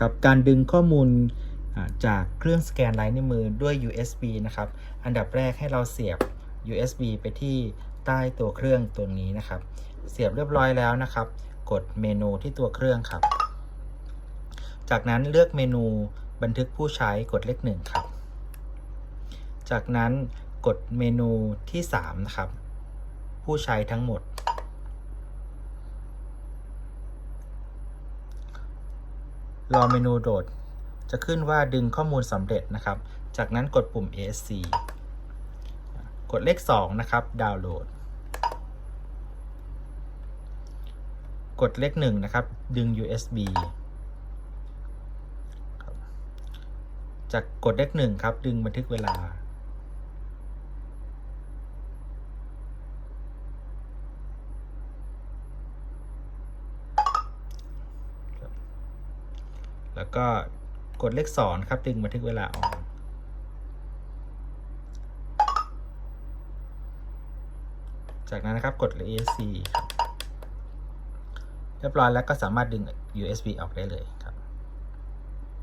ครับการดึงข้อมูลจากเครื่องสแกนลายนิ้วมือด้วย USB นะครับ อันดับแรกให้เราเสียบ USB ไปที่ใต้ตัวเครื่องตัวนี้นะครับ เสียบเรียบร้อยแล้วนะครับ กดเมนูที่ตัวเครื่องครับ จากนั้นเลือกเมนูบันทึกผู้ใช้กดเลขหนึ่งครับ จากนั้นกดเมนูที่3นะครับ ผู้ใช้ทั้งหมด รอเมนูโดด จะขึ้นว่าดึงข้อมูลสำเร็จนะครับ จากนั้นกดปุ่ม ESC กดเลข 2 นะครับ ดาวน์โหลด กดเลข 1 นะครับ ดึง USB จากกดเลข 1 ครับ ดึงบันทึกเวลา แล้วก็กดเลข2นครับดึงบันทึกเวลาออก จากนั้นนะครับกด ESC ครับเรียบร้อยแล้วก็สามารถดึง USB ออกได้เลยครับ